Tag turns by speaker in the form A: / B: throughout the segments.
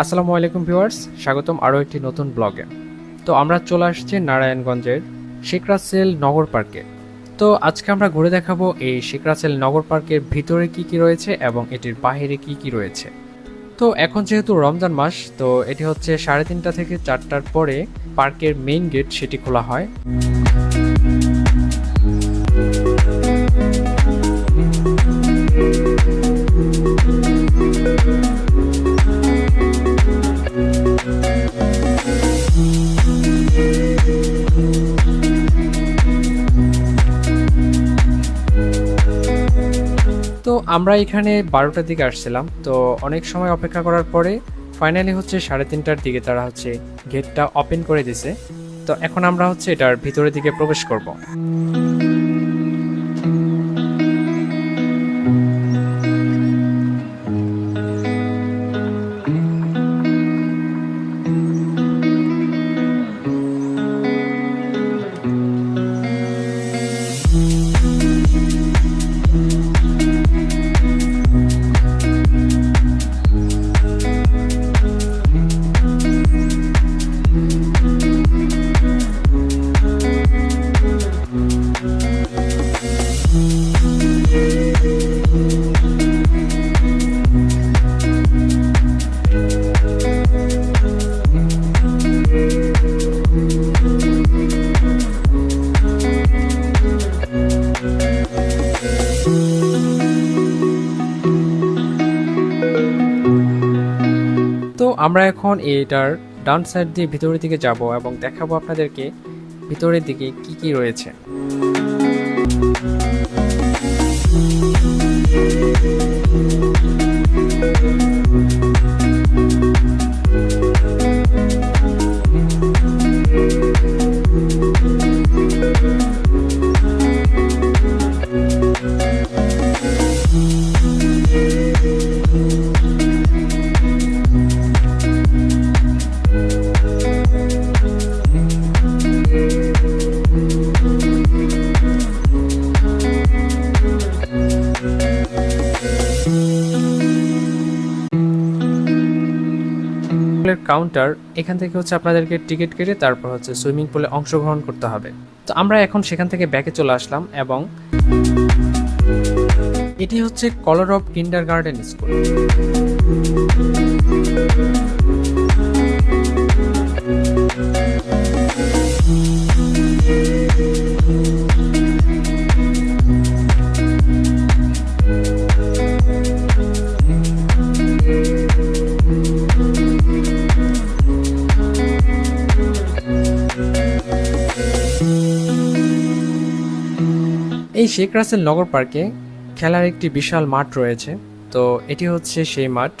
A: আসসালামু আলাইকুম ভিউয়ার্স, স্বাগতম আরও একটি নতুন ব্লগে। তো আমরা চলে আসছি নারায়ণগঞ্জের শেখ রাসেল নগর পার্কে। তো আজকে আমরা ঘুরে দেখাবো এই শেখ রাসেল নগর পার্কের ভিতরে কি কি রয়েছে এবং এটির বাইরে কি কি রয়েছে। তো এখন যেহেতু রমজান মাস, তো এটি হচ্ছে সাড়ে তিনটা থেকে চারটার পরে পার্কের মেইন গেট সেটি খোলা হয়। আমরা এখানে বারোটার দিকে আসছিলাম, তো অনেক সময় অপেক্ষা করার পরে ফাইনালি হচ্ছে সাড়ে তিনটার দিকে তারা হচ্ছে গেটটা ওপেন করে দিছে। তো এখন আমরা হচ্ছে এটার ভিতরের দিকে প্রবেশ করব। আমরা এখন এটার ডান সাইড দিয়ে ভিতরের দিকে যাব এবং দেখাবো আপনাদেরকে ভিতরের দিকে কি কি রয়েছে। পুলের কাউন্টার এখান থেকে হচ্ছে আপনাদেরকে টিকিট কেটে তারপর হচ্ছে সুইমিং পুলে অংশগ্রহণ করতে হবে। তো আমরা এখন সেখান থেকে ব্যাকে চলে আসলাম এবং এটি হচ্ছে কলর অফ কিন্ডার গার্ডেন স্কুল এই শেখ রাসেল নগর পার্কে খেলার একটি বিশাল মাঠ রয়েছে। তো এটি হচ্ছে সেই মাঠ।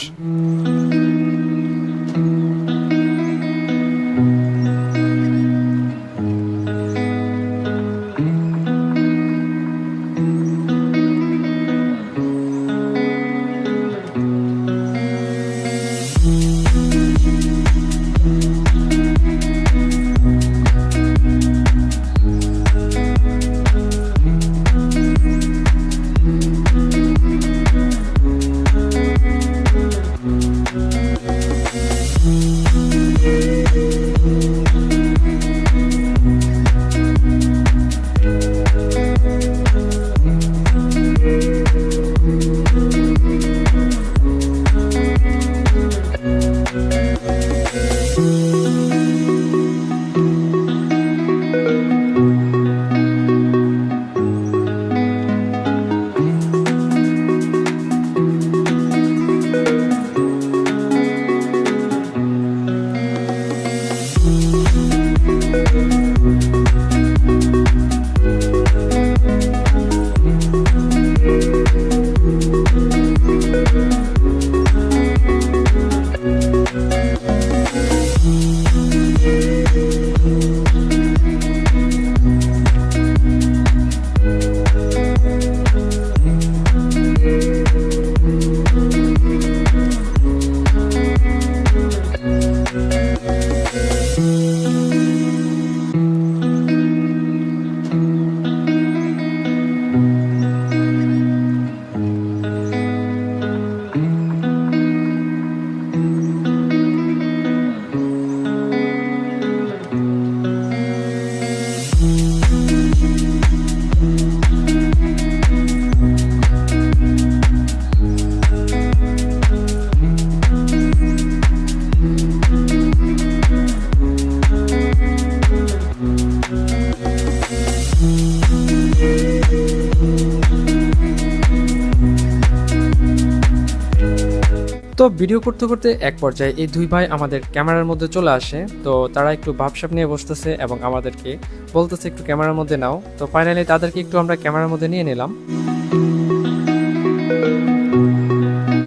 A: তো ভিডিও করতে করতে এক পর্যায়ে এই দুই ভাই আমাদের ক্যামেরার মধ্যে চলে আসে। তো তারা একটু ভাবসাব নিয়ে বসতেছে এবং আমাদেরকে বলতেছে, একটু ক্যামেরার মধ্যে নাও। তো ফাইনালি তাদেরকে একটু আমরা ক্যামেরার মধ্যে নিয়ে নিলাম।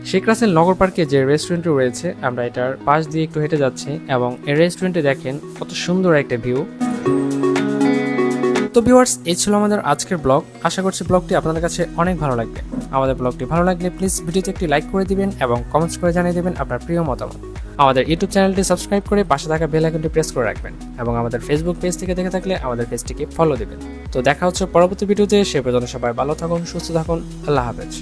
A: শেখ রাসেল নগর পার্কে যে রেস্টুরেন্টটি রয়েছে, আমরা এটার পাশ দিয়ে একটু হেঁটে যাচ্ছি এবং এই রেস্টুরেন্টে দেখেন কত সুন্দর একটা ভিউ তো ভিউয়ার্স, এই ছিল আমাদের আজকের ব্লগ। আশা করছি ব্লগটি আপনাদের কাছে অনেক ভালো লাগবে। আমাদের ব্লগটি ভালো লাগলে প্লিজ ভিডিওতে একটি লাইক করে দিবেন এবং কমেন্টস করে জানিয়ে দেবেন আপনার প্রিয় মতামত। আমাদের ইউটিউব চ্যানেলটি সাবস্ক্রাইব করে পাশে থাকা বেল আইকনটি প্রেস করে রাখবেন এবং আমাদের ফেসবুক পেজ থেকে দেখে থাকলে আমাদের পেজটিকে ফলো দিবেন। তো দেখা হচ্ছে পরবর্তী ভিডিওতে, সে পর্যন্ত সবাই ভালো থাকুন, সুস্থ থাকুন, আল্লাহ হাফেজ।